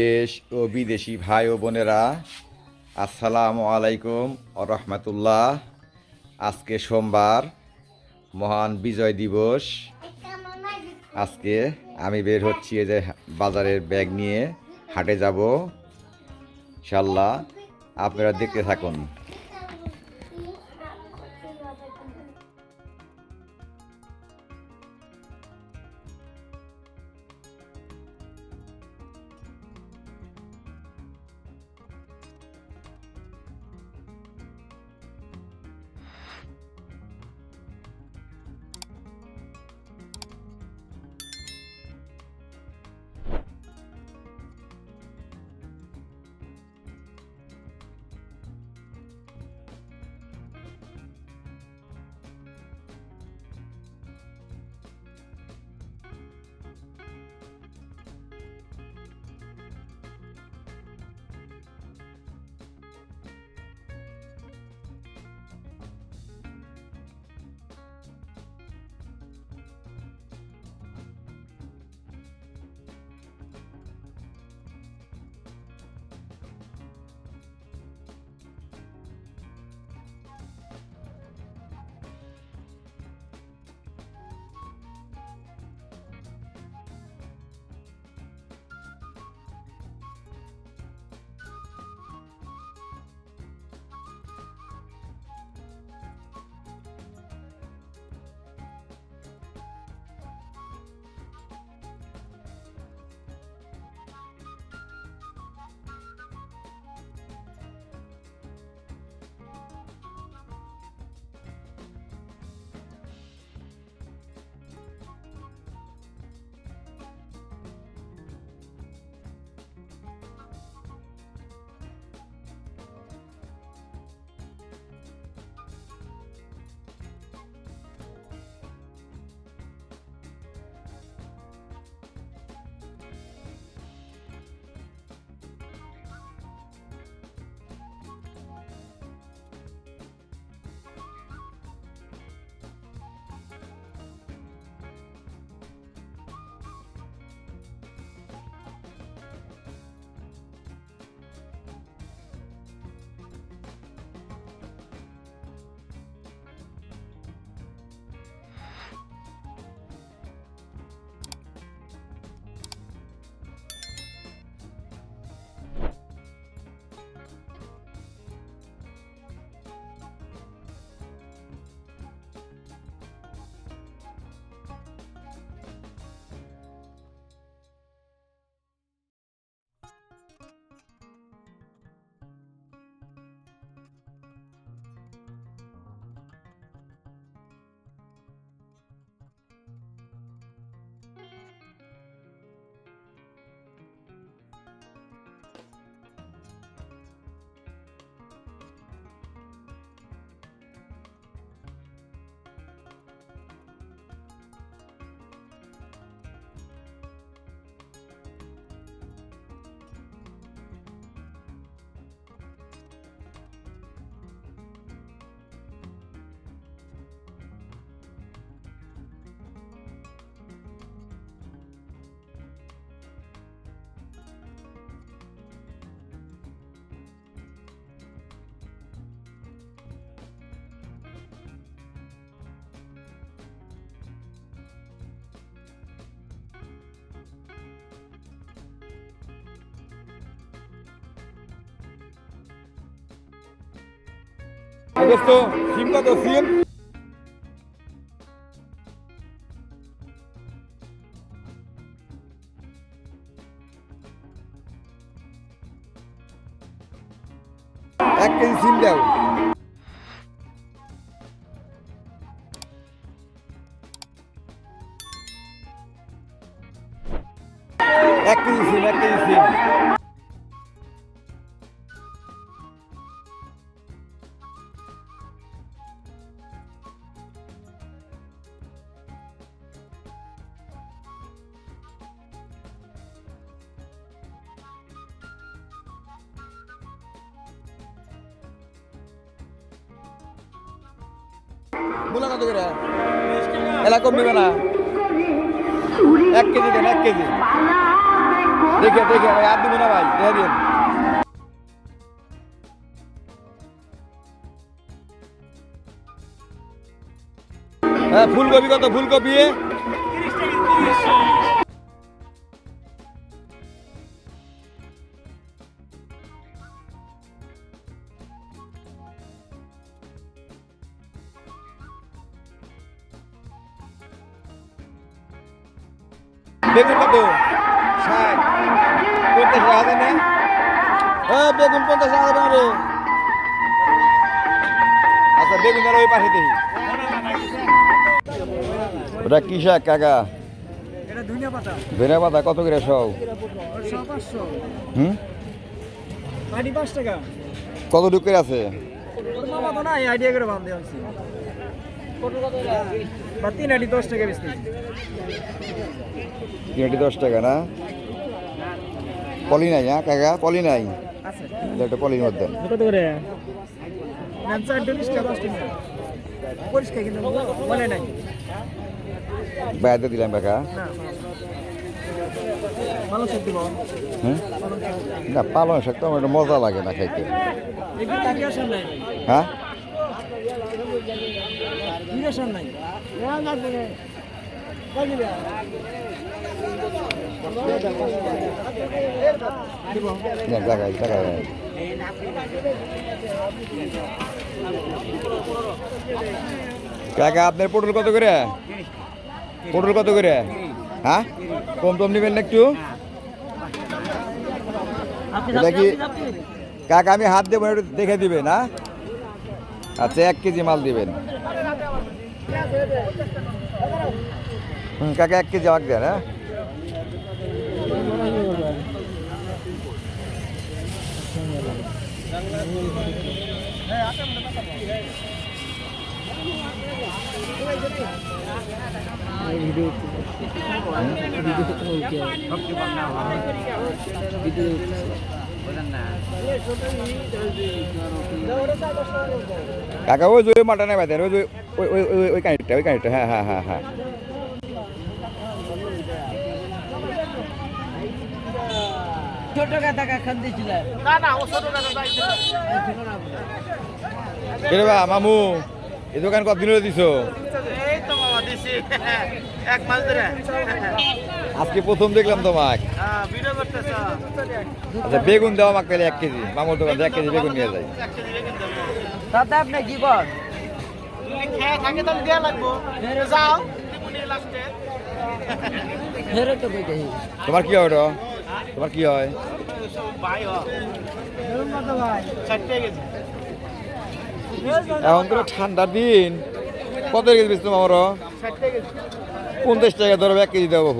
দেশ ও বিদেশি ভাই ও বোনেরা, আসসালামু আলাইকুম রহমতুল্লাহ। আজকে সোমবার, মহান বিজয় দিবস। আজকে আমি বের হচ্ছি যে বাজারের ব্যাগ নিয়ে, হাটে যাব। ইনশাল্লাহ আপনারা দেখতে থাকুন। দোস্ত সিম কত সিম এক কেজি সিম দাও এক কেজি সিম এক কেজি সিম মূলা কত করে। এলা কম দিবে না। এক কেজি দেন, এক কেজি। দেখে দেখে আর না ভাই দেখে দিন। হ্যাঁ ফুলকপি কত, ফুলকপি? বেগুন কত ষাট পঞ্চাশ হাজার না। হ্যাঁ বেগুন পঞ্চাশ হাজার রে আচ্ছা বেগুন আর ওই পাশে দেখি। ওটা কি শাক কাকা ধনিয়া পাতা। কত করে সব? হুম? আইডি পাঁচ টাকা। কত করে আছে? আইডিয়া করে বা তিন আইডি দশ টাকা বেশি তিনটি দশ টাকা না? পলি নাই হ্যাঁ কাকা? পলি নাই? একটা পলির মধ্যে। কত করে? বাইরে দিলাম কাকা। না পালং শাক তো আমার মজা লাগে না খাইতে। হ্যাঁ? আসার নাই। কাকা, আপনার পটল কত করে? পটল কত করে? হ্যাঁ? কম টম নেবেন না একটু? এটা কি কাকা, আমি হাত দেবো দেখে দিবেন হ্যাঁ? আচ্ছা এক কেজি মাল দিবেন। হুম কাকা এক কেজি আমাকে দেন হ্যাঁ কাকা ওই যে ওই মাটা নেই বাইদের ওই যে ওই ওই ওই ওই কানিটা ওই কানিটা হ্যাঁ হ্যাঁ হ্যাঁ হ্যাঁ। বা মামু এই দোকান কতদিন হলে দিছো? এই তো মামা দিছি। এক মাস ধরে। আজকে প্রথম দেখলাম তোমাক। হ্যাঁ আচ্ছা বেগুন দেওয়া আমাকে তাহলে এক কেজি। মামুর দোকান এক কেজি বেগুন নিয়ে যাই। দাদা আপনি কি তোমার কি হয় ওটা তোমার কি হয়? এখন তো ঠান্ডার দিন, কত কেজি চারটে গেছে পঞ্চাশ টাকা ধরো এক কেজি দেবো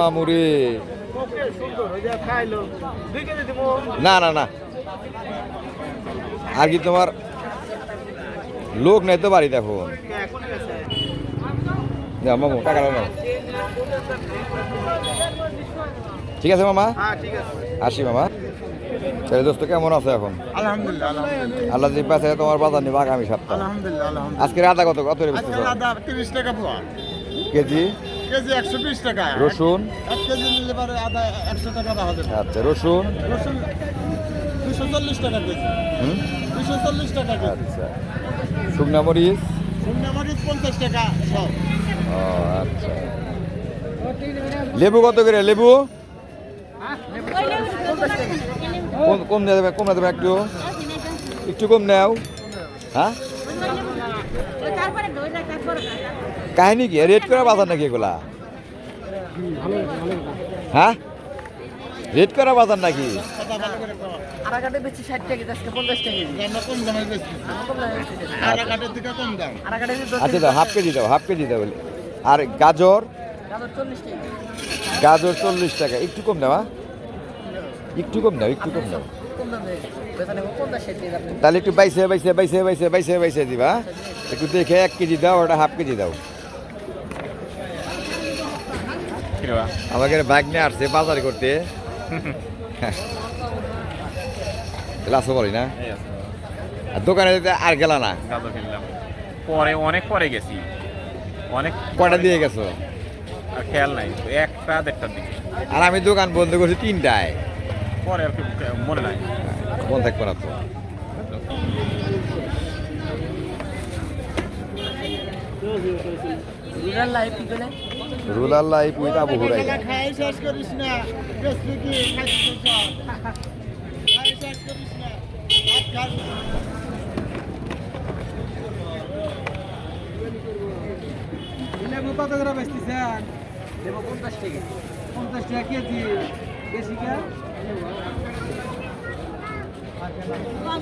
মামুরে। না না না। আর কি তোমার লোক নাই তো বাড়িতে এখন। মামু টাকা ঠিক আছে মামা? হ্যাঁ আসি মামা। তাহলে দোস্ত কেমন আছে এখন? আলহামদুলিল্লাহ আল্লাহ যে পাশে তোমার বাজার নিবা আগামী সপ্তাহ। আজকে আদা কত কত তিরিশ টাকা পোয়া। কেজি? কেজি একশো বিশ টাকা। রসুন? এক কেজি নিলে পারে আদা একশো টাকা আচ্ছা রসুন? রসুন দুশো চল্লিশ টাকা কেজি। টাকা আচ্ছা। শুকনা মরিচ? শুকনো মরিচ পঞ্চাশ টাকা ও আচ্ছা। লেবু কত করে? লেবু? কম- কম দেবে কম দেবে একটু? একটু কম নাও। হ্যাঁ? তারপরে ধরে তারপরে কাহিনী কি? রেড করা বাজার নাকি এগুলা? হ্যাঁ? রেড করা বাজার নাকি? কথা ভালো করে খাওয়া আরাকাটে বেশি ষাট টাকা আজকে পঞ্চাশ টাকা কম দামে বেশি আড়াকাটের থেকে কম দাম। আরাকাটে আচ্ছা দাও হাফ কেজি দাও হাফ কেজি দাও আর গাজর? চল্লিশ টাকা গাজর চল্লিশ টাকা একটু কম দাও হ্যাঁ? একটু কম দাও একটু কম দাও। তাহলে একটু বাইসে বাইসে বাইসে বাইসে বাইসে বাইসে দিবা হ্যাঁ? একটু দেখে এক কেজি দাও ওটা হাফ কেজি দাও। আমাকে বাইক নিয়ে আসছে বাজার করতে। এলা আসো বলি না? আর দোকানে আর গেল না? পরে অনেক পরে গেছি। অনেক কয়টা দিয়ে গেছো। আর খেয়াল নাই একটা দেড়টার দিকে। আর আমি দোকান বন্ধ করছি তিনটায়। পরে আর মনে নাই। বন্ধ করা তো। লাইফ কি রুলার লাইফ উইথ আবু হুরাই কত করে বেচতেছেন পঞ্চাশ টাকা। পঞ্চাশ টাকা কেজি। বেশি কে? আর